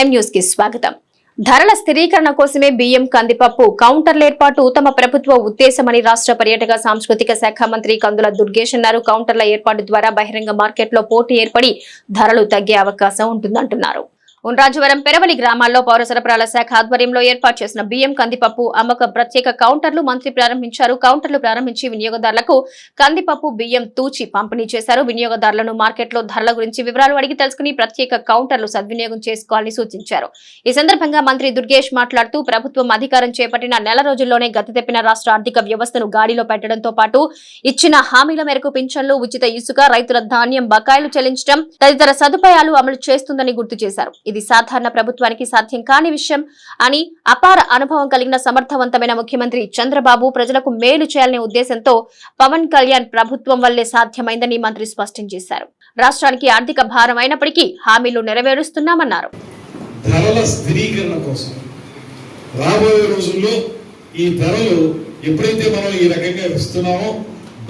ఎం న్యూస్కి స్వాగతం. ధరల స్థిరీకరణ కోసమే బియ్యం కందిపప్పు కౌంటర్ల ఏర్పాటు తమ ప్రభుత్వ ఉద్దేశమని రాష్ట్ర పర్యాటక సాంస్కృతిక శాఖ మంత్రి కందుల దుర్గేష్ అన్నారు. కౌంటర్ల ఏర్పాటు ద్వారా బహిరంగ మార్కెట్లో పోటీ ఏర్పడి ధరలు తగ్గే అవకాశం ఉంటుందంటున్నారు. ఉండ్రాజవరం పెరవలి గ్రామాల్లో పౌర సరఫరాల శాఖ ఆధ్వర్యంలో ఏర్పాటు చేసిన బియ్యం కందిపప్పు అమ్మక ప్రత్యేక కౌంటర్లు మంత్రి ప్రారంభించారు. కౌంటర్లు ప్రారంభించి వినియోగదారులకు కందిపప్పు బియ్యం తూచి పంపిణీ చేశారు. వినియోగదారులను మార్కెట్లో ధరల గురించి వివరాలు అడిగి తెలుసుకుని ప్రత్యేక కౌంటర్లు సద్వినియోగం చేసుకోవాలని సూచించారు. ఈ సందర్భంగా మంత్రి దుర్గేష్ మాట్లాడుతూ ప్రభుత్వం అధికారం చేపట్టిన నెల రోజుల్లోనే గతి తెప్పిన రాష్ట్ర ఆర్థిక వ్యవస్థను గాడిలో పెట్టడంతో పాటు ఇచ్చిన హామీల మేరకు పింఛన్లు ఉచిత ఇసుక రైతుల ధాన్యం బకాయిలు చెల్లించడం తదితర సదుపాయాలు అమలు చేస్తుందని గుర్తు చేశారు. ఇది ఇది సాధారణ ప్రభుత్వానికి సాధ్యం కాని విషయం అని అపార అనుభవం కలిగిన సమర్థవంతమైన ముఖ్యమంత్రి చంద్రబాబు ప్రజలకు మేలు చేయాలనే ఉద్దేశంతో పవన్ కళ్యాణ్ ప్రభుత్వం వల్లే సాధ్యమైందని మంత్రి స్పష్టం చేశారు. రాష్ట్రానికి ఆర్థిక భారం అయినప్పటికీ హామీలు నెరవేరుస్తున్నామన్నారు. ధరల స్థిరీకరణ కోసం రాబోయే రోజుల్లో ఈ ధరలు ఎప్పుడైతే మనం ఈ రకంగా ఇస్తున్నామో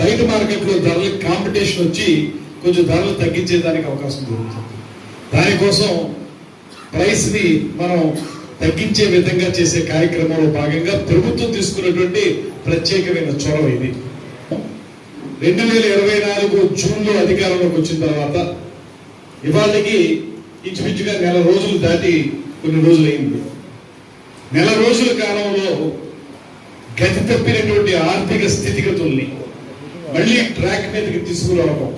బయట మార్కెట్లో ధరల కాంపిటీషన్ వచ్చి కొంచెం ధరలు తగ్గించేదానికి అవకాశం దొరుకుతుంది. దానికోసం ప్రైస్ని మనం తగ్గించే విధంగా చేసే కార్యక్రమంలో భాగంగా ప్రభుత్వం తీసుకున్నటువంటి ప్రత్యేకమైన చొరవ ఇది. రెండు వేల ఇరవై నాలుగు జూన్లో అధికారంలోకి వచ్చిన తర్వాత ఇవాళకి ఇంచుమించుగా నెల రోజులు దాటి కొన్ని రోజులు అయింది నెల రోజుల కాలంలో గతి తప్పినటువంటి ఆర్థిక స్థితిగతుల్ని మళ్ళీ ట్రాక్ మీదకి తీసుకురావడం.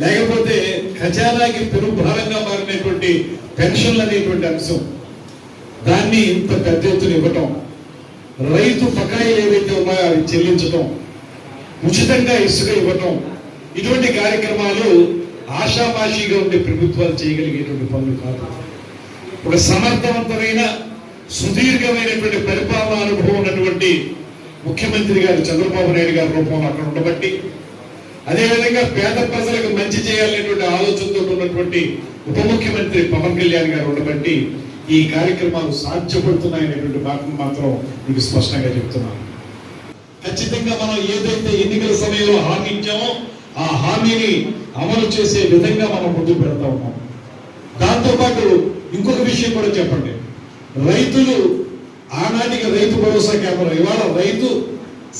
లేకపోతే ఖజానాకి పెనుభారంగా మారినటువంటి పెన్షన్లు అనేటువంటి అంశం. దాన్ని ఇంత పెద్ద ఎత్తున ఇవ్వటం రైతు బకాయిలు ఏవైతే ఉన్నాయో అవి చెల్లించటం ఉచితంగా ఇసుక ఇవ్వటం ఇటువంటి కార్యక్రమాలు ఆషామాషీగా ఉండే ప్రభుత్వాలు చేయగలిగేటువంటి పనులు కాదు. ఒక సమర్థవంతమైన సుదీర్ఘమైనటువంటి పరిపాలనా అనుభవం ఉన్నటువంటి ముఖ్యమంత్రి గారు చంద్రబాబు నాయుడు గారి రూపంలో అక్కడ ఉండబట్టి అదేవిధంగా పేద ప్రజలకు మంచి చేయాలనేటువంటి ఆలోచనతో ఉన్నటువంటి ఉప ముఖ్యమంత్రి పవన్ కళ్యాణ్ గారు ఉండబట్టి ఈ కార్యక్రమాలు సాధ్యపడుతున్నాయనేటువంటి మాటను మాత్రం మీకు స్పష్టంగా చెప్తున్నాను. ఖచ్చితంగా మనం ఏదైతే ఎన్నికల సమయంలో హామీ ఇచ్చామో ఆ హామీని అమలు చేసే విధంగా మనం ముందుకు పెడతా ఉన్నాం. దాంతోపాటు ఇంకొక విషయం కూడా చెప్పండి. రైతులు ఆనాటికి రైతు భరోసా కేంద్రం ఇవాళ రైతు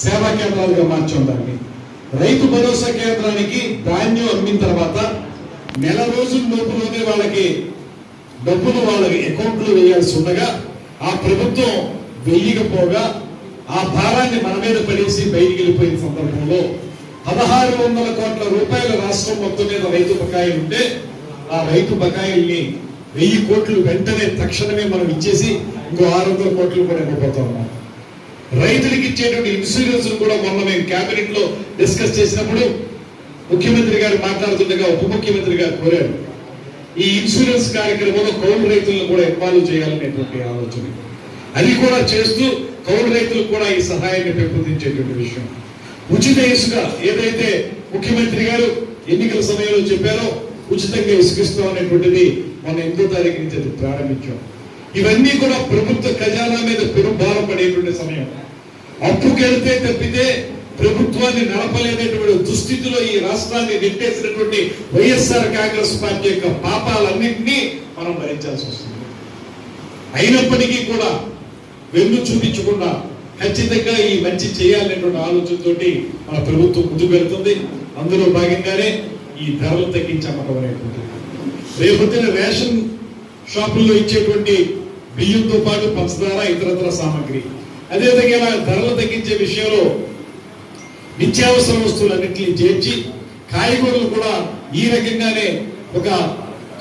సేవా కేంద్రాలుగా మార్చాం దాన్ని. రైతు భరోసా కేంద్రానికి ధాన్యం అమ్మిన తర్వాత నెల రోజుల లోపులోనే వాళ్ళకి డబ్బులు వాళ్ళ అకౌంట్లో వేయాల్సి ఉండగా ఆ ప్రభుత్వం వెయ్యకపోగా ఆ భారాన్ని మన మీద పడేసి బయటికి వెళ్ళిపోయిన సందర్భంలో పదహారు వందల కోట్ల రూపాయల రాష్ట్రం మొత్తం మీద రైతు బకాయి ఉంటే ఆ రైతు బకాయిల్ని వెయ్యి కోట్లు వెంటనే తక్షణమే మనం ఇచ్చేసి ఇంకో ఆరు వందల కోట్లు కూడా ఇవ్వబోతా ఉన్నాం. రైతులకు ఇచ్చేటువంటి ఇన్సూరెన్స్ కూడా మొన్న మేము కేబినెట్లో డిస్కస్ చేసినప్పుడు ముఖ్యమంత్రి గారు మాట్లాడుతుండగా ఉప ముఖ్యమంత్రి గారు కోరారు. ఈ ఇన్సూరెన్స్ కార్యక్రమంలో కౌలు రైతులను కూడా ఇన్వాల్వ్ చేయాలనేటువంటి ఆలోచన. అది కూడా చేస్తూ కౌలు రైతులకు కూడా ఈ సహాయాన్ని పెంపొందించేటువంటి విషయం. ఉచిత ఇసుక ఏదైతే ముఖ్యమంత్రి గారు ఎన్నికల సమయంలో చెప్పారో ఉచితంగా ఇసుకిస్తాం అనేటువంటిది మన ఎనిమిదో తారీఖు నుంచి అది ప్రారంభించాం. ఇవన్నీ కూడా ప్రభుత్వ ఖజానా మీద పెరుభారం పడేటువంటి సమయం. అప్పుకెళ్తే తప్పితే ప్రభుత్వాన్ని నడపలేనటువంటి దుస్థితిలో ఈ రాష్ట్రాన్ని నెట్టేసినటువంటి వైఎస్ఆర్ కాంగ్రెస్ పార్టీ యొక్క పాపాలన్నింటినీ మనం భరించాల్సి వస్తుంది. అయినప్పటికీ కూడా వెన్ను చూపించకుండా ఖచ్చితంగా ఈ మంచి చేయాలనేటువంటి ఆలోచనతోటి మన ప్రభుత్వం ముందుకు వెళ్తుంది. అందులో భాగంగానే ఈ ధరలు తగ్గించి అనేటువంటిది రేపొద్దున రేషన్ షాపుల్లో ఇచ్చేటువంటి బియ్యంతో పాటు పంచదార ఇతరత్ర సామాగ్రి. అదేవిధంగా ఇలా ధరలు తగ్గించే విషయంలో నిత్యావసర వస్తువులన్నింటినీ చేర్చి కాయగూరలు కూడా ఈ రకంగానే ఒక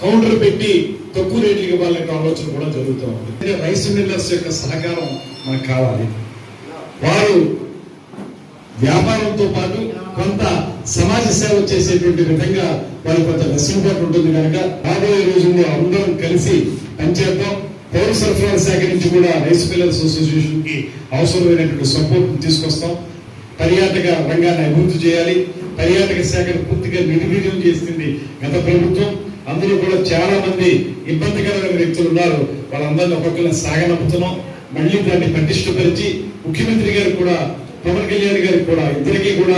కౌంటర్ పెట్టి తక్కువ రేట్లకు ఇవ్వాలనే ఆలోచన కూడా జరుగుతూ ఉంది. రైస్ మిల్లర్స్ యొక్క సహకారం మనకు కావాలి. వారు వ్యాపారంతో పాటు కొంత సమాజ సేవ చేసేటువంటి విధంగా వారి కొంత వెసులుబాటు ఉంటుంది కనుక రాబోయే రోజుల్లో అందరం కలిసి పనిచేద్దాం. పౌర సరఫరాల శాఖ నుంచి కూడా రైస్ మిల్లర్స్ అసోసియేషన్కి అవసరమైనటువంటి సపోర్ట్ తీసుకొస్తాం. పర్యాటక రంగాన్ని అభివృద్ధి చేయాలి. పర్యాటక శాఖను పూర్తిగా నిర్వీర్యం చేసింది గత ప్రభుత్వం. అందులో కూడా చాలా మంది ఇబ్బందికరమైన వ్యక్తులు ఉన్నారు. వాళ్ళందరినీ ఒక్కొక్కరిని సాగనంపుతున్నాం. మళ్ళీ దాన్ని పటిష్టపరిచి ముఖ్యమంత్రి గారు కూడా పవన్ కళ్యాణ్ గారికి కూడా ఇద్దరికి కూడా